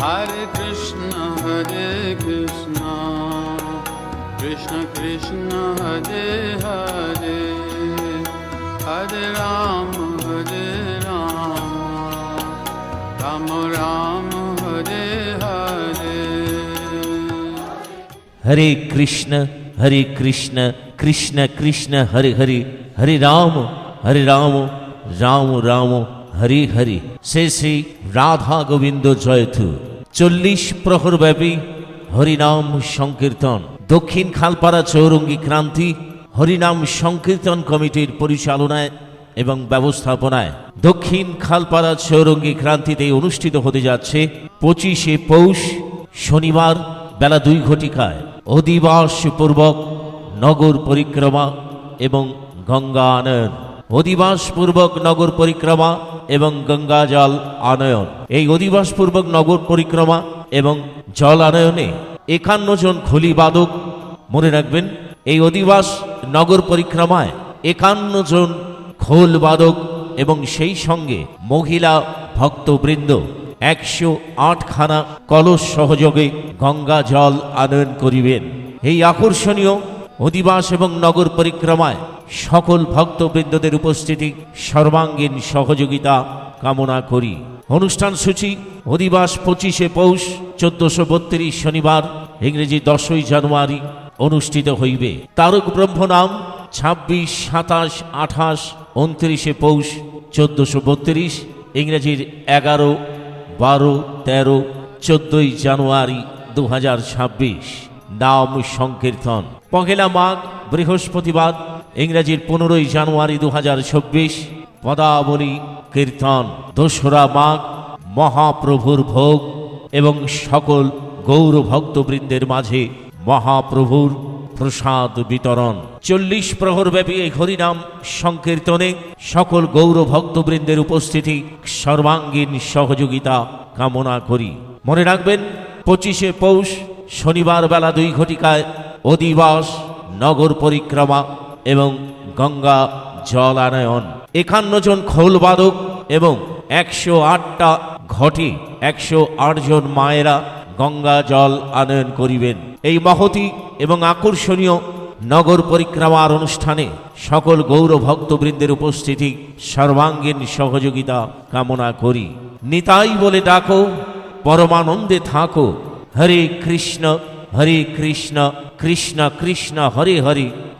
Hare Krishna, Hare Krishna, Krishna Krishna, Hare Hare, Hare Rama, Hare Rama, Rama Rama, Hare Hare. হরে কৃষ্ণ হরে কৃষ্ণ কৃষ্ণ কৃষ্ণ হরে হরে হরে রাম হরে রাম রাম রাম হরে হরে শ্রী শ্রী রাধা গোবিন্দ জয়থু চল্লিশ প্রহর ব্যাপী হরিনাম সংকীর্তন। দক্ষিণ খালপাড়া চৌরঙ্গী ক্রান্তি হরিনাম সংকীর্তন কমিটির পরিচালনায় এবং ব্যবস্থাপনায় দক্ষিণ খালপাড়া চৌরঙ্গী ক্রান্তিতে অনুষ্ঠিত হতে যাচ্ছে পঁচিশে পৌষ শনিবার বেলা দুই ঘটিকায়। অধিবাস পূর্বক নগর পরিক্রমা এবং গঙ্গা আনয়ন অধিবাস পূর্বক নগর পরিক্রমা এবং গঙ্গা জল আনয়ন। এই অধিবাসপূর্বক নগর পরিক্রমা এবং জল আনয়নে একান্ন জন খলি বাদক, মনে রাখবেন, এই অধিবাস নগর পরিক্রমায় একান্ন জন খোল বাদক এবং সেই সঙ্গে মহিলা ভক্তবৃন্দ একশো আটখানা কলস সহযোগে গঙ্গা জল আনয়ন করিবেন। এই আকর্ষণীয় অধিবাস এবং নগর পরিক্রমায় সকল ভক্তবৃন্দদের উপস্থিতি সর্বাঙ্গীন সহযোগিতা কামনা করি। অনুষ্ঠান সূচি অধিবাস পঁচিশে পৌষ, চোদ্দশো বত্রিশ শনিবার, ইংরেজি দশই জানুয়ারি অনুষ্ঠিত হইবে। তারক ব্রহ্ম নাম ছাব্বিশ, সাতাশ, আঠাশ, উনত্রিশে পৌষ, চোদ্দশো বত্রিশ, ইংরেজির এগারো, বারো, তেরো, চোদ্দই জানুয়ারি দু ছাব্বিশ। নাম সংকীর্তন। পহেলা মাঘ, বৃহস্পতিবার ইংরেজির পনেরোই জানুয়ারি দু হাজার চব্বিশ, পদাবলী, কীর্তন, দোসরা মাঘ, মহাপ্রভুর ভোগ এবং সকল গৌর ভক্তবৃন্দের মাঝে মহাপ্রভুর প্রসাদ বিতরণ। চল্লিশ প্রহরব্যাপী এই হরিনাম সংকীর্তনে সকল গৌর ভক্তবৃন্দের উপস্থিতি সর্বাঙ্গীন সহযোগিতা কামনা করি। মনে রাখবেন, পঁচিশে পৌষ শনিবার বেলা দুই ঘটিকায় অধিবাস, নগর পরিক্রমা এবং গঙ্গা জল আনয়ন একান্ন জন খোলবাদক এবং একশো আটটা ঘটি, একশো জন মায়েরা গঙ্গা জল আনয়ন করিবেন। এই মহতি এবং আকর্ষণীয় নগর পরিক্রমার অনুষ্ঠানে সকল গৌর ভক্তবৃন্দের উপস্থিতি সর্বাঙ্গীন সহযোগিতা কামনা করি। নিতাই বলে ডাকো, পরমানন্দে থাকো। হরে কৃষ্ণ হরে কৃষ্ণ কৃষ্ণ কৃষ্ণ, হরে হরে।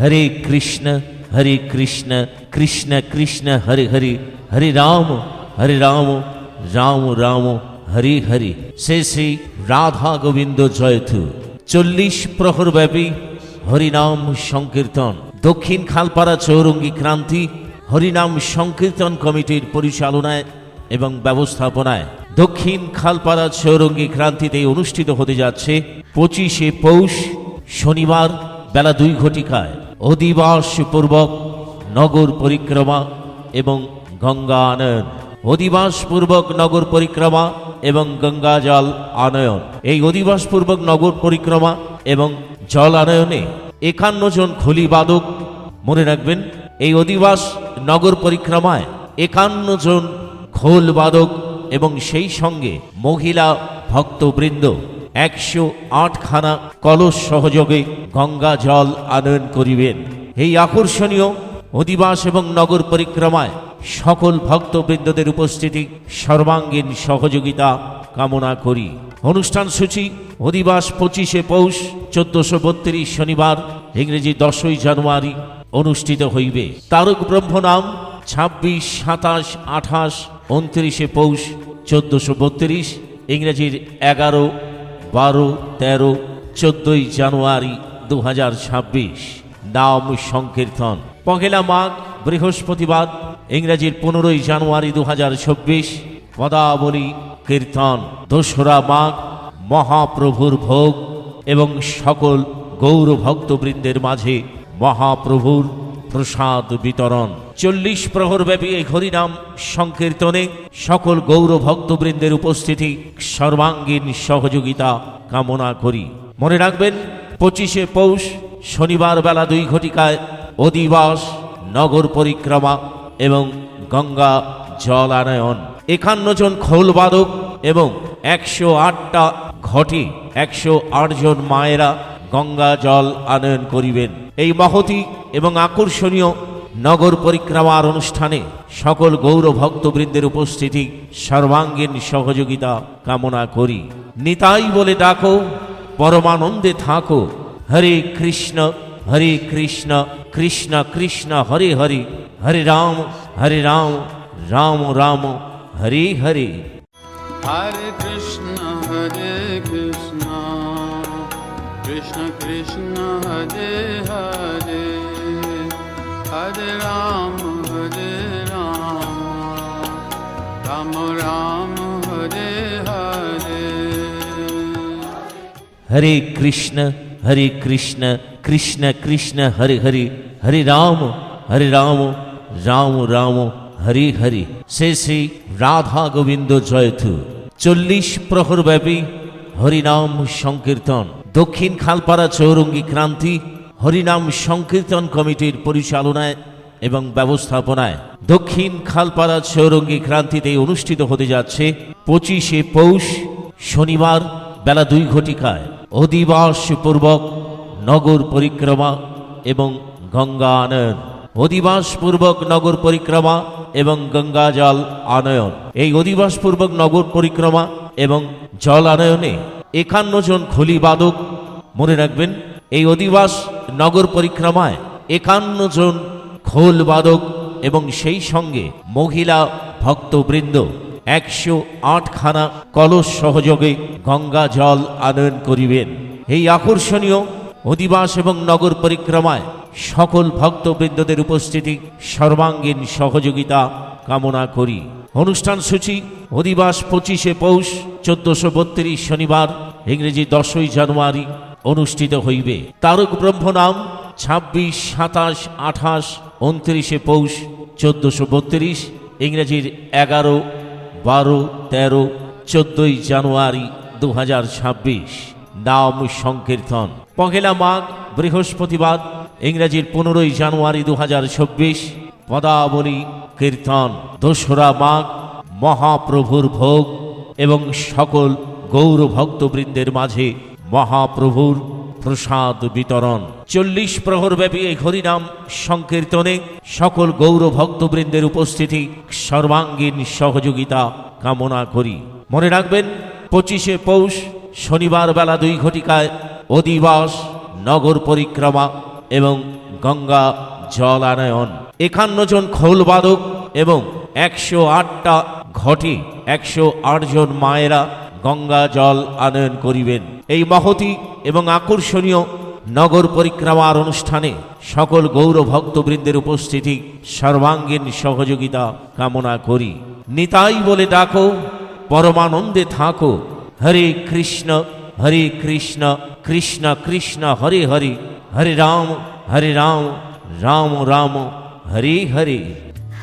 হরে কৃষ্ণ হরে কৃষ্ণ কৃষ্ণ কৃষ্ণ, হরে হরে হরে রাম হরে রাম রাম রাম, হরে হরে। শ্রী শ্রী রাধা গোবিন্দ জয়থু চল্লিশ প্রহর ব্যাপী হরিনাম সংকীর্তন। দক্ষিণ খালপাড়া চৌরঙ্গী ক্রান্তি হরিনাম সংকীর্তন কমিটির পরিচালনায় এবং ব্যবস্থাপনায় দক্ষিণ খালপাড়া চৌরঙ্গী ক্রান্তিতে অনুষ্ঠিত হতে যাচ্ছে পঁচিশে পৌষ শনিবার বেলা দুই ঘটিকায়। অধিবাস পূর্বক নগর পরিক্রমা এবং গঙ্গা আনয়ন। অধিবাস পূর্বক নগর পরিক্রমা এবং গঙ্গা জল আনয়ন। এই অধিবাস পূর্বক নগর পরিক্রমা এবং জল আনয়নে একান্ন জন খলি বাদক, মনে রাখবেন, এই অধিবাস নগর পরিক্রমায় একান্ন জন খোল বাদক এবং সেই সঙ্গে মহিলা ভক্তবৃন্দ। একশো আটখানা কলস সহযোগে গঙ্গা জল আনয়ন করিবেন। এই আকর্ষণীয় অধিবাস এবং নগর পরিক্রমায় সকল ভক্তবৃন্দদের উপস্থিতি সর্বাঙ্গীন সহযোগিতা কামনা করি। অনুষ্ঠান সূচি অধিবাস পঁচিশে পৌষ চোদ্দশো বত্রিশ শনিবার ইংরেজি দশই জানুয়ারি অনুষ্ঠিত হইবে। তারক ব্রহ্ম নাম ছাব্বিশ, সাতাশ, আঠাশ, উনত্রিশে পৌষ চোদ্দশো বত্রিশ ইংরেজির এগারো বারো, তেরো, চোদ্দই জানুয়ারি দু হাজার ছাব্বিশ। নাম সংকীর্তন। পহেলা মাঘ, বৃহস্পতিবার, ইংরেজির পনেরোই জানুয়ারি দু হাজার চব্বিশ পদাবলী, কীর্তন। দোসরা মাঘ, মহাপ্রভুর ভোগ এবং সকল গৌর ভক্তবৃন্দের মাঝে মহাপ্রভুর প্রসাদ বিতরণ। চল্লিশ প্রহরব্যাপী এই হরিনাম সংকীর্তনে সকল গৌর ভক্তবৃন্দের উপস্থিতি সর্বাঙ্গীন সহযোগিতা কামনা করি। মনে রাখবেন, পঁচিশে পৌষ শনিবার বেলা দুই ঘটিকায় অধিবাস, নগর পরিক্রমা এবং গঙ্গা জল আনয়ন একান্ন জন খোলবাদক এবং একশো আটটা ঘটে, একশো জন মায়েরা গঙ্গা জল আনয়ন করিবেন। এই মহতি এবং আকর্ষণীয় নগর পরিক্রমার অনুষ্ঠানে সকল গৌর ভক্তবৃন্দের উপস্থিতি সর্বাঙ্গীন সহযোগিতা কামনা করি। নিতাই বলে ডাকো পরমানন্দে থাকো। হরে কৃষ্ণ হরে কৃষ্ণ কৃষ্ণ কৃষ্ণ হরে হরে হরে রাম হরে Ram Ram Ram Hare Hare. Hare Krishna, Rama, Hare Hare. হরে কৃষ্ণ হরে কৃষ্ণ কৃষ্ণ কৃষ্ণ হরে হরে হরে রাম রাম হরে হরে সে শ্রী রাধা গোবিন্দ জয়থু চল্লিশ প্রহর ব্যাপী হরিনাম সংকীর্তন দক্ষিণ খালপাড়া চৌরঙ্গী ক্রান্তি হরিনাম সংকীর্তন কমিটির পরিচালনায় এবং ব্যবস্থাপনায় দক্ষিণ খালপাড়া চৌরঙ্গী ক্রান্তিতে অনুষ্ঠিত হতে যাচ্ছে পঁচিশে পৌষ শনিবার বেলা দুই ঘটিকায় অধিবাস পূর্বক নগর পরিক্রমা এবং গঙ্গা আনয়ন। অধিবাস পূর্বক নগর পরিক্রমা এবং গঙ্গা জল আনয়ন। এই অধিবাস পূর্বক নগর পরিক্রমা এবং জল আনয়নে একান্ন জন খলিবাদক মনে রাখবেন, এই অধিবাস নগর পরিক্রমায় একান্ন জন খোল বাদক এবং সেই সঙ্গে মহিলা ভক্তবৃন্দ একশো আটখানা কলস সহযোগে গঙ্গা জল আনয়ন করিবেন। এই আকর্ষণীয় অধিবাস এবং নগর পরিক্রমায় সকল ভক্তবৃন্দদের উপস্থিতি সর্বাঙ্গীন সহযোগিতা কামনা করি। অনুষ্ঠান সূচি অধিবাস পঁচিশে পৌষ চোদ্দশো বত্রিশ শনিবার ইংরেজি দশই জানুয়ারি অনুষ্ঠিত হইবে। তারক ব্রহ্ম নাম ছাব্বিশ, সাতাশ, আঠাশ উনত্রিশে পৌষ চোদ্দশো বত্রিশ, ইংরেজির এগারো, বারো, তেরো, চোদ্দই জানুয়ারি দু হাজার ছাব্বিশ। নাম সংকীর্তন। পহেলা মাঘ, বৃহস্পতিবার, ইংরেজির পনেরোই জানুয়ারি দু হাজার চব্বিশ পদাবলী কীর্তন। দোসরা মাঘ, মহাপ্রভুর ভোগ এবং সকল গৌর ভক্তবৃন্দের মাঝে মহাপ্রভুর প্রসাদ বিতরণ। চল্লিশ প্রহরব্যাপী এই হরিনাম সংকীর্তনে সকল গৌর ভক্তবৃন্দের উপস্থিতি সর্বাঙ্গীন সহযোগিতা কামনা করি। মনে রাখবেন, পঁচিশে পৌষ শনিবার বেলা দুই ঘটিকায় অধিবাস, নগর পরিক্রমা এবং গঙ্গা জল আনয়ন একান্ন জন খোলবাদক এবং একশো আটটা ঘটে, একশো জন মায়েরা গঙ্গা জল আনয়ন করিবেন। এই মহতি এবং আকর্ষণীয় নগর পরিক্রমার অনুষ্ঠানে সকল গৌর ভক্তবৃন্দের উপস্থিতি সর্বাঙ্গীন সহযোগিতা কামনা করি। নিতাই বলে ডাকো, পরমানন্দে থাকো। হরে কৃষ্ণ হরে কৃষ্ণ কৃষ্ণ কৃষ্ণ, হরে হরে হরে রাম হরে রাম রাম রাম, হরে হরে।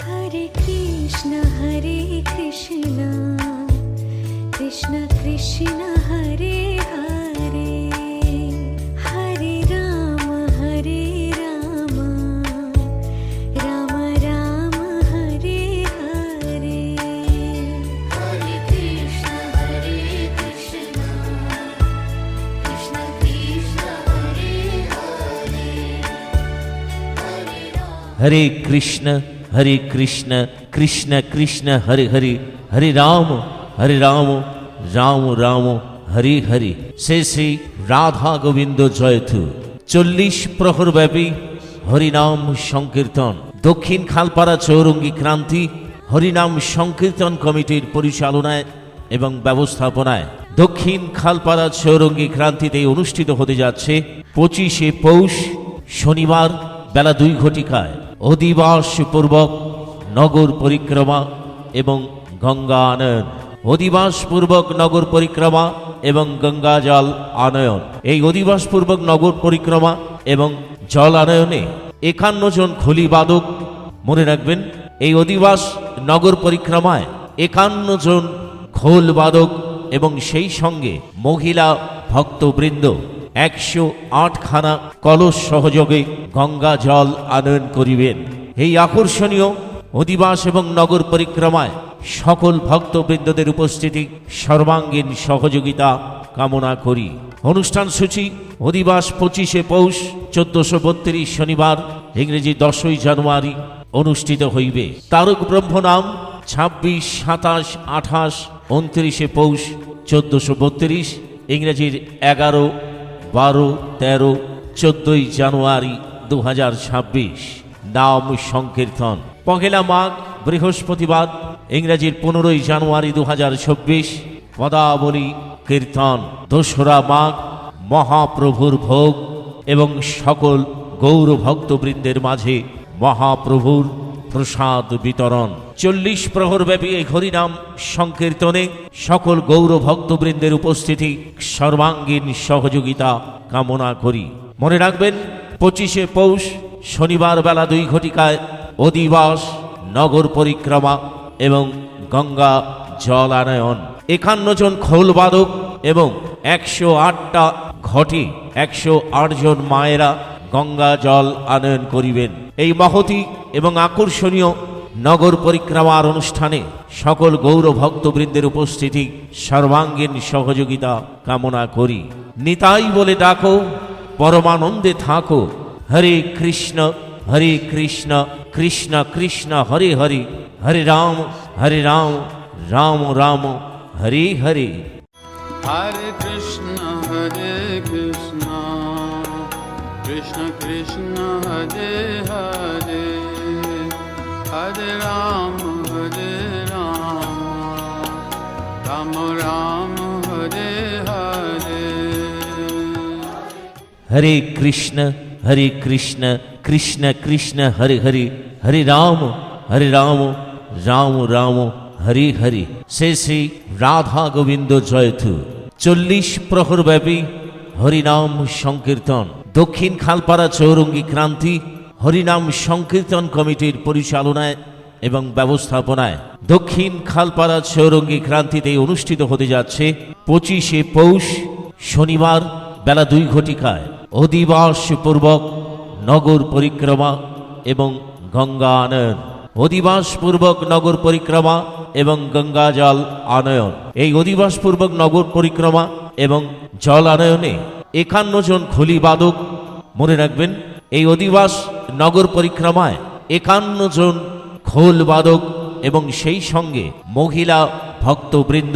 হরে কৃষ্ণ হরে কৃষ্ণ কৃষ্ণ কৃষ্ণ, হরে হরে। হরে কৃষ্ণ হরে কৃষ্ণ কৃষ্ণ কৃষ্ণ, হরে হরে হরে রাম হরে রাম রাম রাম, হরে হরে। সে শ্রী রাধা গোবিন্দ জয়থু চল্লিশ প্রহর ব্যাপী হরিনাম সংকীর্তন। দক্ষিণ খালপাড়া চৌরঙ্গী ক্রান্তি হরিনাম সংকীর্তন কমিটির পরিচালনায় এবং ব্যবস্থাপনায় দক্ষিণ খালপাড়া চৌরঙ্গী ক্রান্তিতে অনুষ্ঠিত হতে যাচ্ছে পঁচিশে পৌষ শনিবার বেলা দুই ঘটিকায়। অধিবাস পূর্বক নগর পরিক্রমা এবং গঙ্গা আনয়ন। অধিবাসপূর্বক নগর পরিক্রমা এবং গঙ্গা জল আনয়ন। এই অধিবাসপূর্বক নগর পরিক্রমা এবং জল আনয়নে একান্ন জন খলি বাদক, মনে রাখবেন, এই অধিবাস নগর পরিক্রমায় একান্ন জন খোল বাদক এবং সেই সঙ্গে মহিলা ভক্তবৃন্দ। একশো আটখানা কলস সহযোগে গঙ্গা জল আনয়ন করিবেন। এই আকর্ষণীয় অধিবাস এবং নগর পরিক্রমায় সকল ভক্তবৃন্দদের উপস্থিতি সর্বাঙ্গীন সহযোগিতা কামনা করি। অনুষ্ঠান সূচি অধিবাস পঁচিশে পৌষ, চোদ্দশো বত্রিশ শনিবার, ইংরেজি দশই জানুয়ারি অনুষ্ঠিত হইবে। তারক ব্রহ্ম নাম ছাব্বিশ, সাতাশ, আঠাশ, উনত্রিশে পৌষ, চোদ্দশো বত্রিশ, ইংরেজির এগারো বারো, তেরো, চোদ্দই জানুয়ারি দু হাজার ছাব্বিশ। নাম সংকীর্তন। পহেলা মাঘ, বৃহস্পতিবার, ইংরেজির পনেরোই জানুয়ারি দু হাজার চব্বিশ পদাবলী, কীর্তন। দোসরা মাঘ, মহাপ্রভুর ভোগ এবং সকল গৌরভক্তবৃন্দের মাঝে মহাপ্রভুর প্রসাদ বিতরণ। চল্লিশ প্রহরব্যাপী এই হরিনাম সংকীর্তনে সকল গৌর ভক্তবৃন্দের উপস্থিতি সর্বাঙ্গীন সহযোগিতা কামনা করি। মনে রাখবেন, পঁচিশে পৌষ শনিবার বেলা দুই ঘটিকায় অধিবাস, নগর পরিক্রমা এবং গঙ্গা জল আনয়ন একান্ন জন খোলবাদক এবং একশো আটটা ঘটে, একশো জন মায়েরা গঙ্গা জল আনয়ন করিবেন। এই মহতি এবং আকর্ষণীয় নগর পরিক্রমার অনুষ্ঠানে সকল গৌর ভক্তবৃন্দের উপস্থিতি সর্বাঙ্গীন সহযোগিতা কামনা করি। নিতাই বলে ডাকো পরমানন্দে থাকো। হরে কৃষ্ণ হরে কৃষ্ণ কৃষ্ণ কৃষ্ণ হরে হরে হরে রাম হরে Ram Ram Ram Hare Hare. Hare Krishna Hare Krishna, Krishna Krishna, Hare Hare, Hare Ram, Hare Ram, Ram Ram, Hare Hare. হরে কৃষ্ণ হরে কৃষ্ণ কৃষ্ণ কৃষ্ণ হরে হরে। হরে রাম হরে রাম রাম রাম হরে হরে। শ্রী শ্রী রাধা গোবিন্দ জয়থু চল্লিশ প্রহরব্যাপী হরিনাম সংকীর্তন। দক্ষিণ খালপাড়া চৌরঙ্গী ক্রান্তি হরিনাম সংকীর্তন কমিটির পরিচালনায় এবং ব্যবস্থাপনায় দক্ষিণ খালপাড়া চৌরঙ্গী ক্রান্তিতে অনুষ্ঠিত হতে যাচ্ছে পঁচিশে পৌষ শনিবার বেলা দুই ঘটিকায়। অধিবাস পূর্বক নগর পরিক্রমা এবং গঙ্গা আনয়ন। অধিবাস পূর্বক নগর পরিক্রমা এবং গঙ্গা জল আনয়ন। এই অধিবাস পূর্বক নগর পরিক্রমা এবং জল আনয়নে একান্ন জন খলি বাদক। মনে রাখবেন, এই অধিবাস নগর পরিক্রমায় একান্ন জন খোল বাদক এবং সেই সঙ্গে মহিলা ভক্তবৃন্দ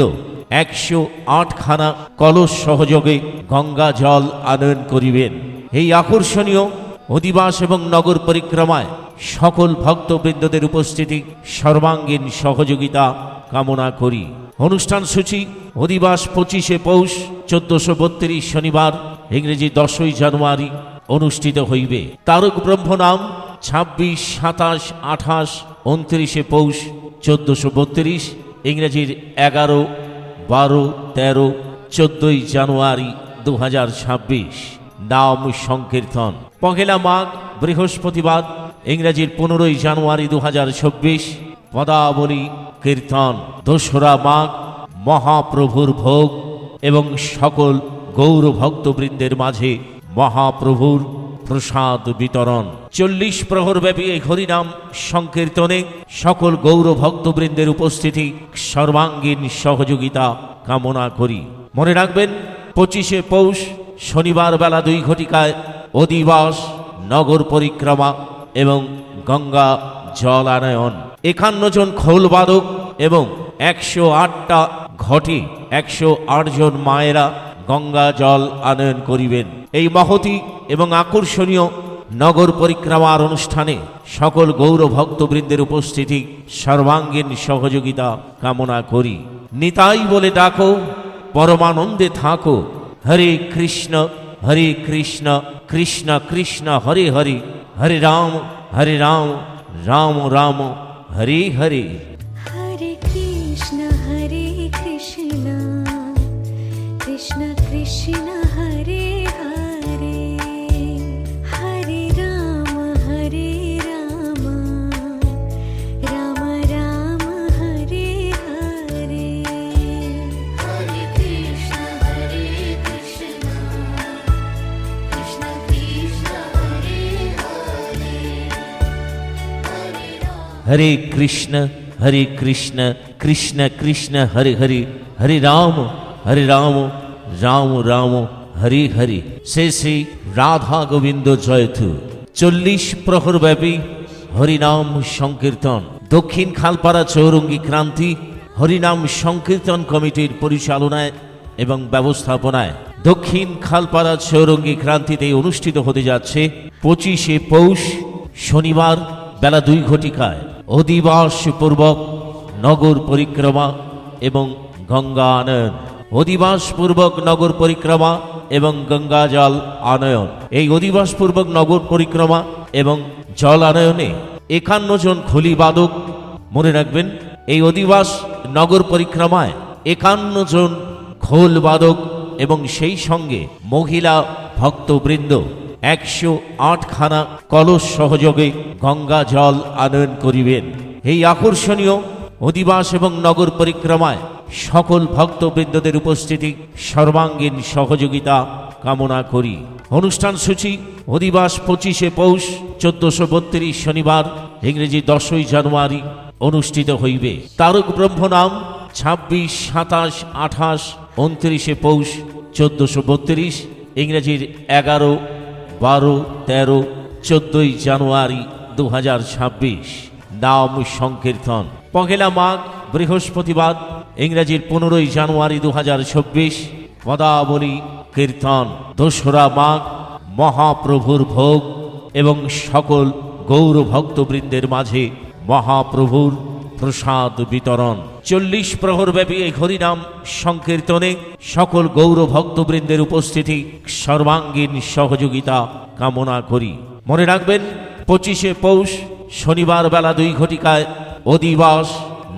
একশো আটখানা কলস সহযোগে গঙ্গা জল আনয়ন করিবেন। এই আকর্ষণীয় অধিবাস এবং নগর পরিক্রমায় সকল ভক্তবৃন্দদের উপস্থিতি সর্বাঙ্গীন সহযোগিতা কামনা করি। অনুষ্ঠান সূচি অধিবাস পঁচিশে পৌষ চোদ্দশো বত্রিশ শনিবার ইংরেজি দশই জানুয়ারি অনুষ্ঠিত হইবে। তারক ব্রহ্ম নাম ছাব্বিশ, সাতাশ, আঠাশ, উনত্রিশে পৌষ, চোদ্দশো বত্রিশ, ইংরেজির এগারো, বারো, তেরো, চোদ্দই জানুয়ারি দু হাজার ছাব্বিশ। নাম সংকীর্তন। পহেলা মাঘ, বৃহস্পতিবার, ইংরেজির পনেরোই জানুয়ারি দু হাজার চব্বিশ পদাবলী কীর্তন। দোসরা মাঘ, মহাপ্রভুর ভোগ এবং সকল গৌর ভক্তবৃন্দের মাঝে মহাপ্রভুর প্রসাদ বিতরণ। চল্লিশ প্রহরব্যাপী এই হরিনাম সংকীর্তনে সকল গৌর ভক্তবৃন্দের উপস্থিতি সর্বাঙ্গীন সহযোগিতা কামনা করি। মনে রাখবেন, পঁচিশে পৌষ শনিবার বেলা দুই ঘটিকায় অধিবাস, নগর পরিক্রমা এবং গঙ্গা জল আনয়ন একান্ন জন খোলবাদক এবং একশো আটটা ঘটে, একশো আট জন মায়েরা গঙ্গা জল আনয়ন করিবেন। এই মহতি এবং আকর্ষণীয় নগর পরিক্রমার অনুষ্ঠানে সকল গৌর ভক্তবৃন্দের উপস্থিতি সর্বাঙ্গীন সহযোগিতা কামনা করি। নিতাই বলে ডাকো, পরমানন্দে থাকো। হরে কৃষ্ণ হরে কৃষ্ণ কৃষ্ণ কৃষ্ণ, হরে হরে হরে রাম হরে রাম রাম রাম, হরে হরে। হরে কৃষ্ণ হরে কৃষ্ণ কৃষ্ণ কৃষ্ণ, হরে হরে হরে রাম হরে রাম রাম রাম, হরে হরে। শ্রী শ্রী রাধা গোবিন্দ জয়তু। চল্লিশ প্রহর ব্যাপী হরিনাম সংকীর্তন। দক্ষিণ খালপাড়া চৌরঙ্গী ক্রান্তি হরিনাম সংকীর্তন কমিটির পরিচালনায় এবং ব্যবস্থাপনায় দক্ষিণ খালপাড়া চৌরঙ্গী ক্রান্তিতে অনুষ্ঠিত হতে যাচ্ছে পঁচিশে পৌষ শনিবার বেলা দুই ঘটিকায়। অধিবাস পূর্বক নগর পরিক্রমা এবং গঙ্গা আনয়ন। অধিবাস পূর্বক নগর পরিক্রমা এবং গঙ্গা জল আনয়ন। এই অধিবাস পূর্বক নগর পরিক্রমা এবং জল আনয়নে একান্ন জন খলি বাদক, মনে রাখবেন, এই অধিবাস নগর পরিক্রমায় একান্ন জন খোল বাদক এবং সেই সঙ্গে মহিলা ভক্তবৃন্দ। একশো আটখানা কলস সহযোগে গঙ্গা জল আনয়ন করিবেন। এই আকর্ষণীয় অধিবাস এবং নগর পরিক্রমায় সকল ভক্তবৃন্দদের উপস্থিতি সর্বাঙ্গীন সহযোগিতা কামনা করি। অনুষ্ঠান সূচি অধিবাস পঁচিশে পৌষ চোদ্দশো বত্রিশ শনিবার ইংরেজি দশই জানুয়ারি অনুষ্ঠিত হইবে। তারক ব্রহ্ম নাম ছাব্বিশ, সাতাশ, আঠাশ, উনত্রিশে পৌষ চোদ্দশো বত্রিশ ইংরেজির এগারো বারো, তেরো, চোদ্দই জানুয়ারি দু হাজার ছাব্বিশ। নাম সংকীর্তন। পহেলা মাঘ, বৃহস্পতিবার, ইংরেজির পনেরোই জানুয়ারি দু হাজার চব্বিশ পদাবলী, কীর্তন, দোসরা মাঘ, মহাপ্রভুর ভোগ এবং সকল গৌর ভক্তবৃন্দের মাঝে মহাপ্রভুর প্রসাদ বিতরণ। চল্লিশ প্রহর ব্যাপী এই হরিনাম সংকীর্তনে সকল গৌর ভক্তবৃন্দের উপস্থিতি সর্বাঙ্গীন সহযোগিতা কামনা করি। মনে রাখবেন, পঁচিশে পৌষ শনিবার বেলা দুই ঘটিকায় অধিবাস,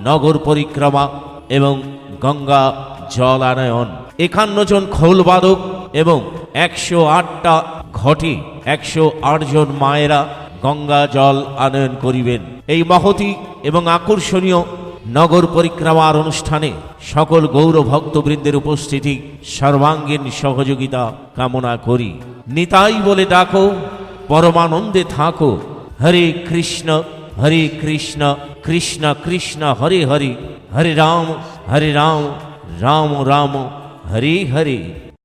নগর পরিক্রমা এবং গঙ্গা জল আনয়ন একান্ন জন খোলবাদক এবং একশো আটটা ঘটি, একশো জন মায়েরা গঙ্গা জল আনয়ন করিবেন। এই মহতি এবং আকর্ষণীয় নগর পরিক্রমার অনুষ্ঠানে সকল গৌর ভক্তবৃন্দের উপস্থিতি সর্বাঙ্গীন সহযোগিতা কামনা করি। নিতাই বলে ডাকো, পরমানন্দে থাকো। হরে কৃষ্ণ হরে কৃষ্ণ কৃষ্ণ কৃষ্ণ, হরে হরে। হরে রাম হরে রাম রাম রাম, হরে হরে।